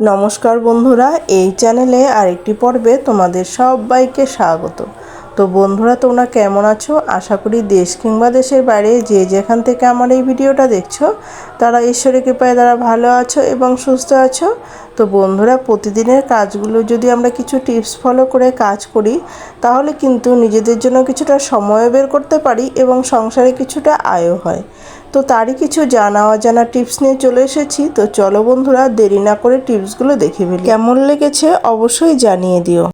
নমস্কার বন্ধুরা, এই চ্যানেলে আরেকটি পর্বে তোমাদের সবাইকে স্বাগত। তো বন্ধুরা, তোমরা কেমন আছো? আশা করি দেশ কিংবা দেশের বাইরে যে যেখান থেকে আমার এই ভিডিওটা দেখছ, তারা ঈশ্বরের কৃপায় তারা ভালো আছো এবং সুস্থ আছো। তো বন্ধুরা, প্রতিদিনের কাজগুলো যদি আমরা কিছু টিপস ফলো করে কাজ করি, তাহলে কিন্তু নিজেদের জন্য কিছুটা সময় বের করতে পারি এবং সংসারে কিছুটা আয়ও হয়। তো তারই কিছু জানা অজানা টিপস নিয়ে চলে এসেছি। তো চলো বন্ধুরা, দেরি না করে টিপসগুলো দেখে ফেলি। কেমন লেগেছে অবশ্যই জানিয়ে দিও।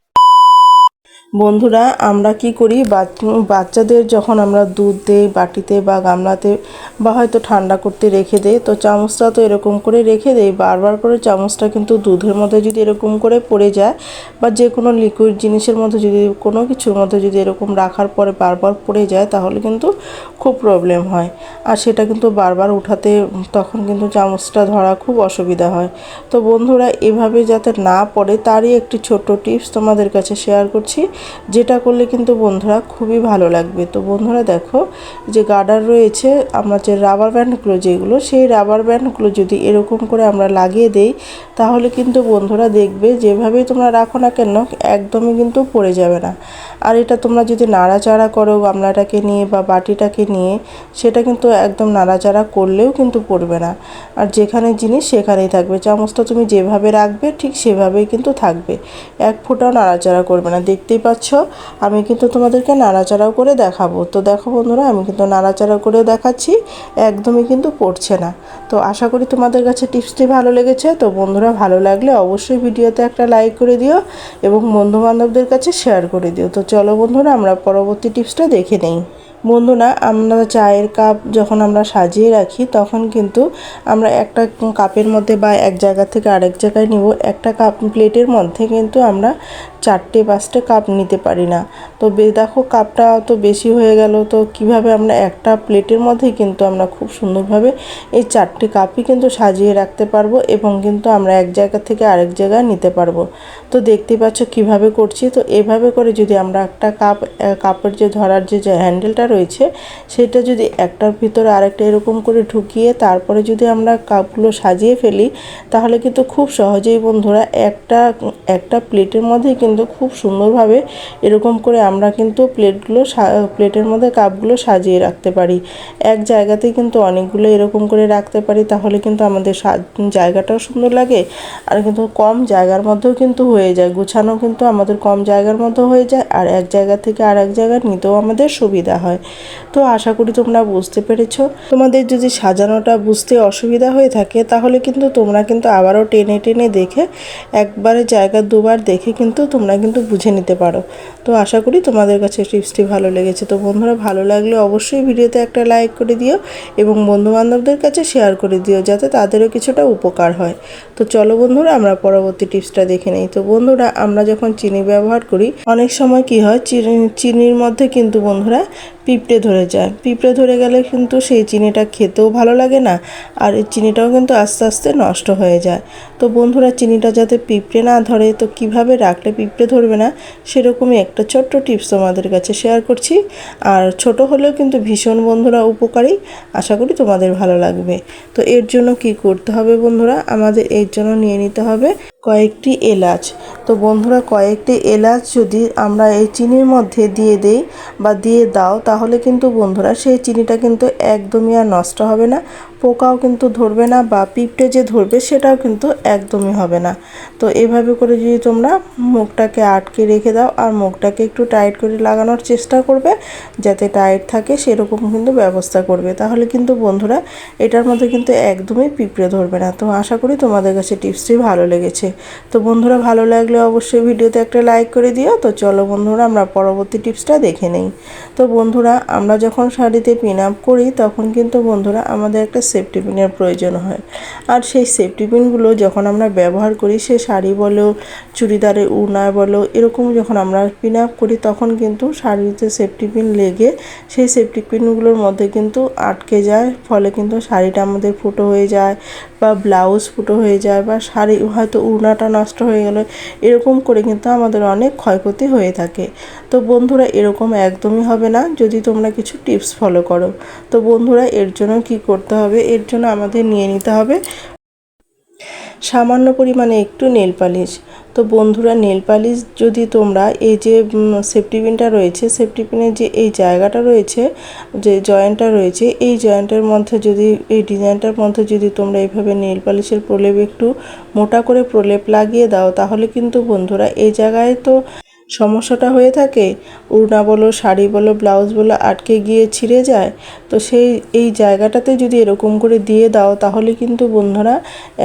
বন্ধুরা, আমরা কি করি? বাচ- বাচ্চাদের যখন আমরা দুধ দেই, বাটিতে বা গামলাতে বা হয়তো ঠান্ডা করতে রেখে দেই, তো চামচটা তো এরকম করে রেখে দেই। বারবার করে চামচটা কিন্তু দুধের মধ্যে যদি এরকম করে পড়ে যায় বা যে কোনো লিকুইড জিনিসের মধ্যে যদি, কোনো কিছুর মধ্যে যদি এরকম রাখার পরে বারবার পড়ে যায়, তাহলে কিন্তু খুব প্রবলেম হয়। আর সেটা কিন্তু বারবার উঠাতে, তখন কিন্তু চামচটা ধরা খুব অসুবিধা হয়। তো বন্ধুরা, এভাবে যাতে না পড়ে, তারই একটি ছোট্ট টিপস তোমাদের কাছে শেয়ার করছি। যেটা করলে কিন্তু বন্ধুরা খুবই ভালো লাগবে। তো বন্ধুরা দেখো, যে গার্ডার রয়েছে, আমরা যে রাবার ব্যান্ডগুলো যেগুলো, সেই রাবার ব্যান্ডগুলো যদি এরকম করে আমরা লাগিয়ে দেই, তাহলে কিন্তু বন্ধুরা দেখবে যেভাবেই তোমরা রাখো না কেন, একদমই কিন্তু পড়ে যাবে না। আর এটা তোমরা যদি নাড়াচাড়া করো গামলাটাকে নিয়ে বা বাটিটাকে নিয়ে, সেটা কিন্তু একদম নাড়াচাড়া করলেও কিন্তু পড়বে না। আর যেখানে জিনিস সেখানেই থাকবে। চামচটা তুমি যেভাবে রাখবে, ঠিক সেভাবেই কিন্তু থাকবে। এক ফোঁটাও নাড়াচাড়া করবে না। দেখতেই পাচ্ছ, আমি কিন্তু তোমাদেরকে নাড়াচাড়াও করে দেখাবো। তো দেখো বন্ধুরা, আমি কিন্তু নাড়াচাড়া করেও দেখাচ্ছি, একদমই কিন্তু পড়ছে না। তো আশা করি তোমাদের কাছে টিপসটি ভালো লেগেছে। তো বন্ধুরা, ভালো লাগলে অবশ্যই ভিডিওতে একটা লাইক করে দিও এবং বন্ধুবান্ধবদের কাছে শেয়ার করে দিও। তো চলো বন্ধুরা, আমরা পরবর্তী টিপসটা দেখে নেই। বন্ধুরা আমরা চায়ের কাপ যখন আমরা সাজিয়ে রাখি, তখন কিন্তু আমরা একটা কাপের মধ্যে বা এক জায়গা থেকে আরেক জায়গায় নিব। একটা কাপ প্লেটের মধ্যে কিন্তু আমরা চারটে, পাঁচটা কাপ নিতে পারি না। তো দেখো কাপটা তো বেশি হয়ে গেল, তো কীভাবে আমরা একটা প্লেটের মধ্যে কিন্তু আমরা খুব সুন্দরভাবে এই চারটে কাপই কিন্তু সাজিয়ে রাখতে পারব এবং কিন্তু আমরা এক জায়গা থেকে আরেক জায়গায় নিতে পারব। তো দেখতে পাচ্ছ কীভাবে করছি? তো এভাবে করে যদি আমরা একটা কাপ কাপের যে, ধরার যে হ্যান্ডেলটা রয়েছে, সেটা যদি একটার ভিতরে আরেকটা এরকম করে ঢুকিয়ে তারপরে যদি আমরা কাপগুলো সাজিয়ে ফেলি, তাহলে কিন্তু খুব সহজেই বন্ধুরা একটা একটা প্লেটের মধ্যে কিন্তু খুব সুন্দরভাবে এরকম করে আমরা কিন্তু প্লেটগুলো প্লেটের মধ্যে কাপগুলো সাজিয়ে রাখতে পারি। এক জায়গাতে কিন্তু অনেকগুলো এরকম করে রাখতে পারি, তাহলে কিন্তু আমাদের জায়গাটাও সুন্দর লাগে, আর কিন্তু কম জায়গার মধ্যেও কিন্তু হয়ে যায়। গুছানো কিন্তু আমাদের কম জায়গার মধ্যে হয়ে যায়, আর এক জায়গা থেকে আর এক জায়গায় নিতেও আমাদের সুবিধা হয়। তো আশা করি তোমরা বুঝতে পেরেছ। তোমাদের যদি সাজানোটা বুঝতে অসুবিধা হয়ে থাকে, তাহলে কিন্তু তোমরা কিন্তু আবারও টেনে টেনে দেখে, একবারে জায়গা দুবার দেখে কিন্তু তোমরা কিন্তু বুঝে নিতে পারো। তো আশা করি তোমাদের কাছে টিপসটি ভালো লেগেছে। তো বন্ধুরা, ভালো লাগলে অবশ্যই ভিডিওতে একটা লাইক করে দিও এবং বন্ধু বান্ধবদের কাছে শেয়ার করে দিও, যাতে তাদেরও কিছুটা উপকার হয়। তো চলো বন্ধুরা, আমরা পরবর্তী টিপসটা দেখে নেই। তো বন্ধুরা, আমরা যখন চিনি ব্যবহার করি, অনেক সময় কি হয়, চিনি, চিনির মধ্যে কিন্তু বন্ধুরা পিঁপড়ে ধরে যায়। পিঁপড়ে ধরে গেলে কিন্তু সেই চিনিটা খেতেও ভালো লাগে না, আর এই চিনিটাও কিন্তু আস্তে আস্তে নষ্ট হয়ে যায়। তো বন্ধুরা, চিনিটা যাতে পিঁপড়ে না ধরে, তো কীভাবে রাখলে পিঁপড়ে ধরবে না, সেরকমই একটা ছোট্ট টিপস তোমাদের কাছে শেয়ার করছি। আর ছোট হলেও কিন্তু ভীষণ বন্ধুরা উপকারী, আশা করি তোমাদের ভালো লাগবে। তো এর জন্য কি করতে হবে বন্ধুরা, আমাদের এর জন্য নিয়ে নিতে হবে কয়েকটি এলাচ। তো বন্ধুরা, কয়েকটি এলাচ যদি আমরা এই চিনির মধ্যে দিয়ে দেই বা দিয়ে দাও, তাহলে কিন্তু বন্ধুরা সেই চিনিটা কিন্তু একদমই আর নষ্ট হবে না। পোকাও কিন্তু ধরবে না বা পিঁপড়ে যে ধরবে সেটাও কিন্তু একদমই হবে না। তো এভাবে করে যদি তোমরা মুখটাকে আটকে রেখে দাও আর মুখটাকে একটু টাইট করে লাগানোর চেষ্টা করবে, যাতে টাইট থাকে সেরকম কিন্তু ব্যবস্থা করবে। তাহলে কিন্তু বন্ধুরা এটার মধ্যে কিন্তু একদমই পিঁপড়ে ধরবে না। তো আশা করি তোমাদের কাছে টিপসটি ভালো লেগেছে। তো বন্ধুরা ভালো লাগলে অবশ্যই ভিডিওতে একটা লাইক করে দিও। তো চলো বন্ধুরা আমরা পরবর্তী টিপসটা দেখে নেই। তো বন্ধুরা আমরা যখন শাড়িতে পিন আপ করি, তখন কিন্তু বন্ধুরা আমাদের একটা সেফটি পিনের প্রয়োজন হয়। আর সেই সেফটি পিনগুলো যখন আমরা ব্যবহার করি, সে শাড়ি বলো চুড়িদারে উনায় বলো, এরকম যখন আমরা পিন আপ করি, তখন কিন্তু শাড়িতে সেফটি পিন লেগে সেই সেফটি পিনগুলোর মধ্যে কিন্তু আটকে যায়। ফলে কিন্তু শাড়িটা আমাদের ফুটো হয়ে যায় বা ব্লাউজ ফুটো হয়ে যায় বা শাড়ি হয়তো উড়নাটা নষ্ট হয়ে গেল, এরকম করে কিন্তু আমাদের অনেক ক্ষয়ক্ষতি হয়ে থাকে। তো বন্ধুরা, এরকম একদমই হবে না। যদি তোমরা কিছু টিপস ফলো করো, তো বন্ধুরা, এর জন্য কি করতে হবে? এর জন্য আমাদের নিয়ে নিতে হবে সামান্য পরিমাণে একটু নেল পালিশ। তো বন্ধুরা, নেল পালিশ যদি তোমরা এই যে সেফটি পিনটা রয়েছে সেফটি পিনের যে এই জায়গাটা রয়েছে, যে জয়েন্টটা রয়েছে, এই জয়েন্টের মধ্যে যদি, এই ডিজাইনটার মধ্যে যদি তোমরা এইভাবে নেল পালিশের প্রলেপ একটু মোটা করে প্রলেপ লাগিয়ে দাও, তাহলে কিন্তু বন্ধুরা এই জায়গায় তো সমস্যাটা হয়ে থাকে, উড়না বলো, শাড়ি বলো, ব্লাউজ বলো আটকে গিয়ে ছিঁড়ে যায়, তো সেই, এই জায়গাটাতে যদি এরকম করে দিয়ে দাও, তাহলে কিন্তু বন্ধুরা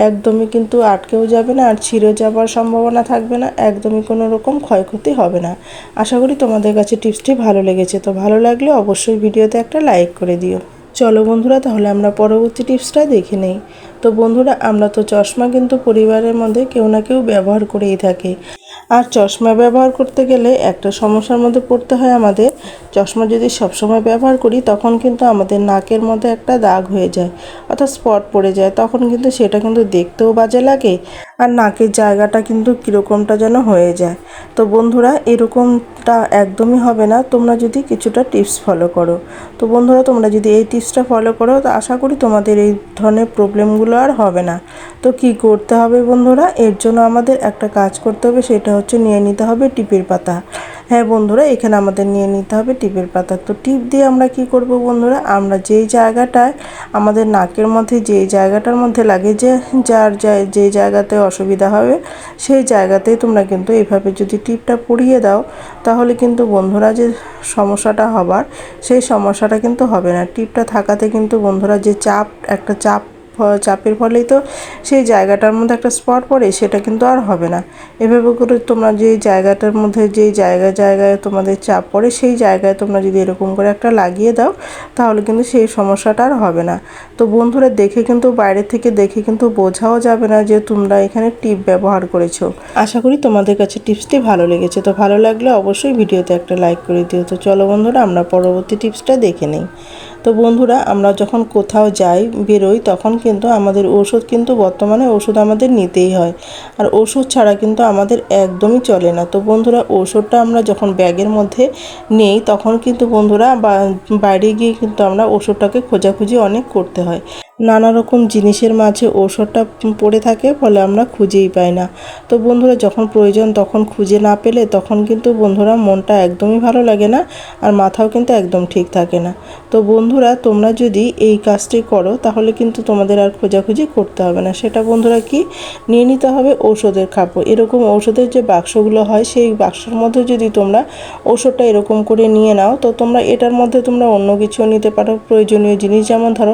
একদমই কিন্তু আটকেও যাবে না আর ছিঁড়ে যাবার সম্ভাবনা থাকবে না, একদমই কোনো রকম ক্ষয়ক্ষতি হবে না। আশা করি তোমাদের কাছে টিপসটি ভালো লেগেছে, তো ভালো লাগলে অবশ্যই ভিডিওতে একটা লাইক করে দিও। চলো বন্ধুরা, তাহলে আমরা পরবর্তী টিপসটা দেখে নেই। তো বন্ধুরা, আমরা তো চশমা কিন্তু পরিবারের মধ্যে কেউ না কেউ ব্যবহার করেই থাকি। আর চশমা ব্যবহার করতে গেলে একটা সমস্যার মধ্যে পড়তে হয় আমাদের। চশমা যদি সবসময় ব্যবহার করি, তখন কিন্তু আমাদের নাকের মধ্যে একটা দাগ হয়ে যায়, অর্থাৎ স্পট পড়ে যায়। তখন কিন্তু সেটা কিন্তু দেখতেও বাজে লাগে। আর নাকের জায়গাটা কিন্তু কীরকমটা যেন হয়ে যায়। তো বন্ধুরা, এরকমটা একদমই হবে না। তোমরা যদি কিছুটা টিপস ফলো করো। তো বন্ধুরা, তোমরা যদি এই টিপসটা ফলো করো, তো আশা করি তোমাদের এই ধরনের প্রবলেমগুলো আর হবে না। তো কি করতে হবে বন্ধুরা? এর জন্য আমাদের একটা কাজ করতে হবে, সেটা হচ্ছে নিয়ে নিতে হবে টিপের পাতা। হ্যাঁ বন্ধুরা, এখানে আমাদের নিয়ে নিতে হবে টিপের পাতা। তো টিপ দিয়ে আমরা কি করব বন্ধুরা, আমরা যেই জায়গাটায় আমাদের নাকের মধ্যে, যেই জায়গাটার মধ্যে লাগে যে যার যে জায়গাতে অসুবিধা হবে, সেই জায়গাতেই তোমরা কিন্তু এভাবে যদি টিপটা পরিয়ে দাও, তাহলে কিন্তু বন্ধুরা যে সমস্যাটা হবার, সেই সমস্যাটা কিন্তু হবে না। টিপটা থাকাতে কিন্তু বন্ধুরা যে চাপ, একটা চাপ চাপের ফলেই তো সেই জায়গাটার মধ্যে একটা স্পট পড়ে, সেটা কিন্তু আর হবে না। এভাবে করে তোমরা যেই জায়গাটার মধ্যে যেই জায়গায় জায়গায় তোমাদের চাপ পড়ে, সেই জায়গায় তোমরা যদি এরকম করে একটা লাগিয়ে দাও, তাহলে কিন্তু সেই সমস্যাটা আর হবে না। তো বন্ধুরা, দেখে কিন্তু, বাইরে থেকে দেখে কিন্তু বোঝাও যাবে না যে তোমরা এখানে টিপ ব্যবহার করেছ। আশা করি তোমাদের কাছে টিপসটি ভালো লেগেছে। তো ভালো লাগলে অবশ্যই ভিডিওতে একটা লাইক করে দিও। তো চলো বন্ধুরা, আমরা পরবর্তী টিপসটা দেখে নিই। তো বন্ধুরা, আমরা যখন কোথাও যাই, বেরোই, তখন কিন্তু আমাদের ওষুধ কিন্তু বর্তমানে ওষুধ আমাদের নিতেই হয়। আর ওষুধ ছাড়া কিন্তু আমাদের একদমই চলে না। তো বন্ধুরা, ওষুধটা আমরা যখন ব্যাগের মধ্যে নেই, তখন কিন্তু বন্ধুরা বাইরে গিয়ে কিন্তু আমরা ওষুধটাকে খোঁজাখুঁজি অনেক করতে হয়। নানা রকম জিনিসের মাঝে ঔষধটা পড়ে থাকে, ফলে আমরা খুঁজেই পাই না। তো বন্ধুরা, যখন প্রয়োজন তখন খুঁজে না পেলে তখন কিন্তু বন্ধুরা মনটা একদমই ভালো লাগে না আর মাথাও কিন্তু একদম ঠিক থাকে না। তো বন্ধুরা, তোমরা যদি এই কাজটি করো তাহলে কিন্তু তোমাদের আর খোঁজাখুঁজি করতে হবে না। সেটা বন্ধুরা কি? নিয়ে নিতে হবে ঔষধের খাপো এরকম ঔষধের যে বাক্সগুলো হয়, সেই বাক্সের মধ্যে যদি তোমরা ওষুধটা এরকম করে নিয়ে নাও, তো তোমরা এটার মধ্যে তোমরা অন্য কিছুও নিতে পারো। প্রয়োজনীয় জিনিস যেমন ধরো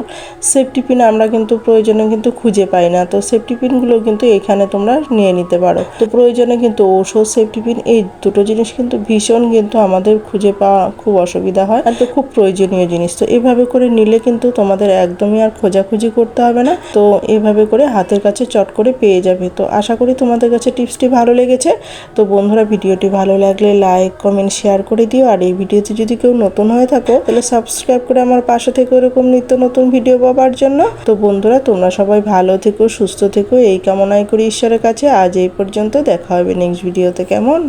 সেফটি পিন আমরা কিন্তু প্রয়োজনে কিন্তু খুঁজে পাই না। তো সেফটি পিনগুলো কিন্তু এখানে তোমরা নিয়ে নিতে পারো। তো প্রয়োজনে কিন্তু ঔষধ সেফটি পিন এই দুটো জিনিস কিন্তু ভীষণ কিন্তু আমাদের খুঁজে পাওয়া খুব অসুবিধা হয় আর তো খুব প্রয়োজনীয় জিনিস। তো এভাবে করে নিলে কিন্তু তোমাদের একদমই আর খোঁজাখুঁজি করতে হবে না। তো এভাবে করে হাতের কাছে চট করে পেয়ে যাবে। তো আশা করি তোমাদের কাছে টিপসটি ভালো লেগেছে। তো বন্ধুরা, ভিডিওটি ভালো লাগলে লাইক কমেন্ট শেয়ার করে দিও। আর এই ভিডিওতে যদি কেউ নতুন হয়ে থাকো, তাহলে সাবস্ক্রাইব করে আমার পাশে থেকে এরকম নিত্য নতুন ভিডিও পাওয়ার জন্য তো বন্ধুরা, তোমরা সবাই ভালো থেকো, সুস্থ থেকো। এই কামনাই করি ঈশ্বরের কাছে। আজ এই পর্যন্ত দেখা হবে নেক্সট ভিডিওতে কেমন?